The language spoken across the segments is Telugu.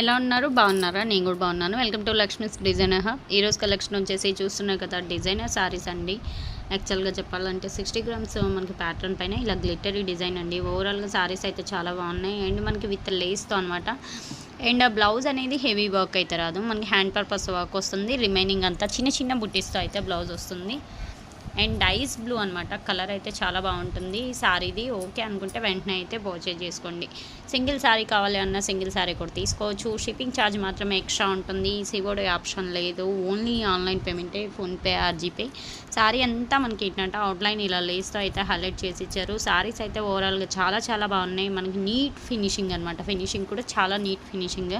ఎలా ఉన్నారు? బాగున్నారా? నేను కూడా బాగున్నాను. Welcome to Lakshmi's designer hub ఈరోజు కలెక్షన్ వచ్చేసి చూస్తున్నారు కదా డిజైనర్ సారీస్ అండి. యాక్చువల్గా చెప్పాలంటే సిక్స్టీ గ్రామ్స్ మనకి ప్యాటర్న్ పైన ఇలా గ్లిటరీ డిజైన్ అండి. ఓవరాల్గా సారీస్ అయితే చాలా బాగున్నాయి. అండ్ మనకి విత్ లేస్తో అనమాట అండ్ ఆ బ్లౌజ్ అనేది హెవీ వర్క్ అయితే రాదు. మనకి హ్యాండ్ పర్పస్ వర్క్ వస్తుంది. రిమైనింగ్ అంతా చిన్న చిన్న బుట్టీస్తో అయితే బ్లౌజ్ వస్తుంది. అండ్ డైస్ బ్లూ అనమాట కలర్ అయితే చాలా బాగుంటుంది. ఈ శారీది ఓకే అనుకుంటే వెంటనే అయితే పర్చేజ్ చేసుకోండి. సింగిల్ శారీ కావాలి అన్న సింగిల్ శారీ కూడా తీసుకోవచ్చు. షిప్పింగ్ ఛార్జ్ మాత్రమే ఎక్స్ట్రా ఉంటుంది. సివోడే ఆప్షన్ లేదు. ఓన్లీ ఆన్లైన్ పేమెంటే ఫోన్పే ఆర్ జీపే శారీ అంతా మనకి ఏంటంటే అవుట్లైన్ ఇలా లేస్తో అయితే హైలైట్ చేసి ఇచ్చారు. శారీస్ అయితే ఓవరాల్గా చాలా చాలా బాగున్నాయి. మనకి నీట్ ఫినిషింగ్ అనమాట ఫినిషింగ్ కూడా చాలా నీట్ ఫినిషింగ్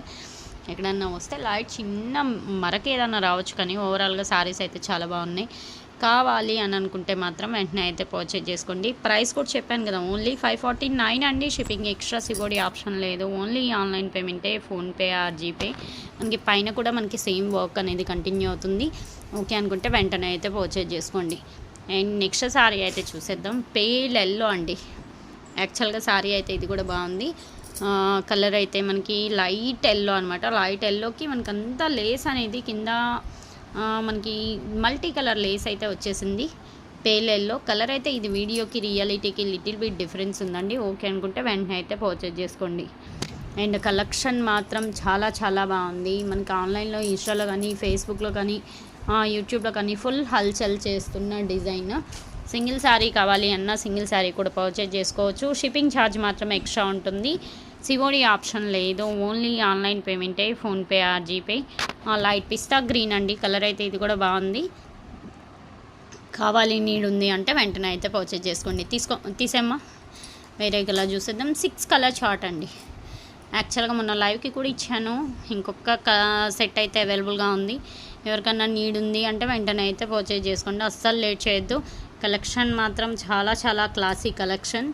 ఎక్కడన్నా వస్తే లైట్ చిన్న మరకేదన్నా రావచ్చు కానీ ఓవరాల్గా శారీస్ అయితే చాలా బాగున్నాయి. కావాలి అని అనుకుంటే మాత్రం వెంటనే అయితే పర్చేజ్ చేసుకోండి. ప్రైస్ కూడా చెప్పాను కదా ఓన్లీ ఫైవ్ ఫార్టీ నైన్ అండి. షిప్పింగ్ ఎక్స్ట్రా సిగోడి ఆప్షన్ లేదు. ఓన్లీ ఆన్లైన్ పేమెంటే ఫోన్పే ఆర్ జీపే మనకి పైన కూడా మనకి సేమ్ వర్క్ అనేది కంటిన్యూ అవుతుంది. ఓకే అనుకుంటే వెంటనే అయితే పర్చేజ్ చేసుకోండి. అండ్ నెక్స్ట్ సారీ అయితే చూసేద్దాం. పేల్ ఎల్లో అండి. యాక్చువల్గా సారీ అయితే ఇది కూడా బాగుంది. కలర్ అయితే మనకి లైట్ ఎల్లో అనమాట లైట్ ఎల్లోకి మనకి లేస్ అనేది కింద మనకి మల్టీ కలర్ లేస్ అయితే వచ్చేసింది. పేలెల్లో కలర్ అయితే ఇది వీడియోకి రియాలిటీకి లిటిల్ బిట్ డిఫరెన్స్ ఉందండి. ఓకే అనుకుంటే వెంటనే అయితే పర్చేజ్ చేసుకోండి. అండ్ కలెక్షన్ మాత్రం చాలా చాలా బాగుంది. మనకి ఆన్లైన్లో ఇన్స్టాలో కానీ ఫేస్బుక్లో కానీ యూట్యూబ్లో కానీ ఫుల్ హల్చల్ చేస్తున్న డిజైన్ సింగిల్ శారీ కావాలి అన్న సింగిల్ శారీ కూడా పర్చేజ్ చేసుకోవచ్చు. షిప్పింగ్ ఛార్జ్ మాత్రం ఎక్స్ట్రా ఉంటుంది. సివోడి ఆప్షన్ లేదు. ఓన్లీ ఆన్లైన్ పేమెంటే PhonePe or GPay light pista green అండి. కలర్ అయితే ఇది కూడా బాగుంది. కావాలి నీడ్ ఉంది అంటే వెంటనే అయితే పర్చేజ్ చేసుకోండి. తీసుకో తీసేమ్మా వేరే కలర్ చూసేద్దాం. సిక్స్ కలర్ చార్ట్ అండి. యాక్చువల్గా మొన్న లైవ్కి కూడా ఇచ్చాను. ఇంకొక సెట్ అయితే అవైలబుల్గా ఉంది. ఎవరికన్నా నీడ్ ఉంది అంటే వెంటనే అయితే పర్చేజ్ చేసుకోండి. అస్సలు లేట్ చేయొద్దు. కలెక్షన్ మాత్రం చాలా చాలా క్లాసీ కలెక్షన్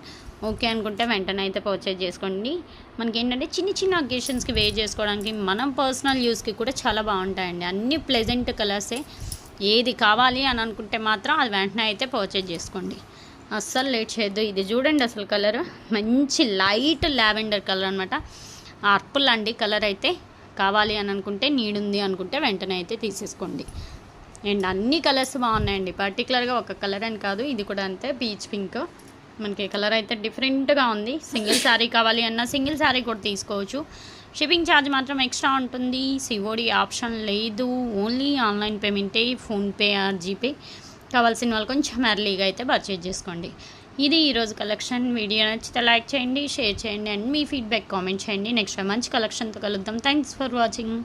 ఓకే అనుకుంటే వెంటనే అయితే పర్చేజ్ చేసుకోండి. మనకి ఏంటంటే చిన్న చిన్న అకేషన్స్కి వేర్ చేసుకోవడానికి మనం పర్సనల్ యూస్కి కూడా చాలా బాగుంటాయండి. అన్ని ప్లెజెంట్ కలర్సే ఏది కావాలి అని అనుకుంటే మాత్రం అది వెంటనే అయితే పర్చేజ్ చేసుకోండి. అస్సలు లేట్ చేయొద్దు. ఇది చూడండి అసలు కలర్ మంచి లైట్ లావెండర్ కలర్ అనమాట అర్పుల్ అండి కలర్ అయితే. కావాలి అని అనుకుంటే నీడుంది ఉంది అనుకుంటే వెంటనే అయితే తీసేసుకోండి. అండ్ అన్ని కలర్స్ బాగున్నాయండి. పర్టికులర్గా ఒక కలర్ అని కాదు. ఇది కూడా అంతే. పీచ్ పింక్ మనకి కలర్ అయితే డిఫరెంట్గా ఉంది. సింగిల్ శారీ కావాలి అన్నా సింగిల్ శారీ కూడా తీసుకోవచ్చు. షిప్పింగ్ ఛార్జ్ మాత్రం ఎక్స్ట్రా ఉంటుంది. సివోడి ఆప్షన్ లేదు. ఓన్లీ ఆన్లైన్ పేమెంటే ఫోన్పే ఆర్ జీపే. కావాల్సిన వాళ్ళు కొంచెం ఎర్లీగా అయితే పర్చేజ్ చేసుకోండి. ఇది ఈరోజు కలెక్షన్. వీడియో నచ్చితే లైక్ చేయండి షేర్ చేయండి అండ్ మీ ఫీడ్బ్యాక్ కామెంట్ చేయండి. నెక్స్ట్ మంచి కలెక్షన్తో కలుద్దాం. Thanks for watching.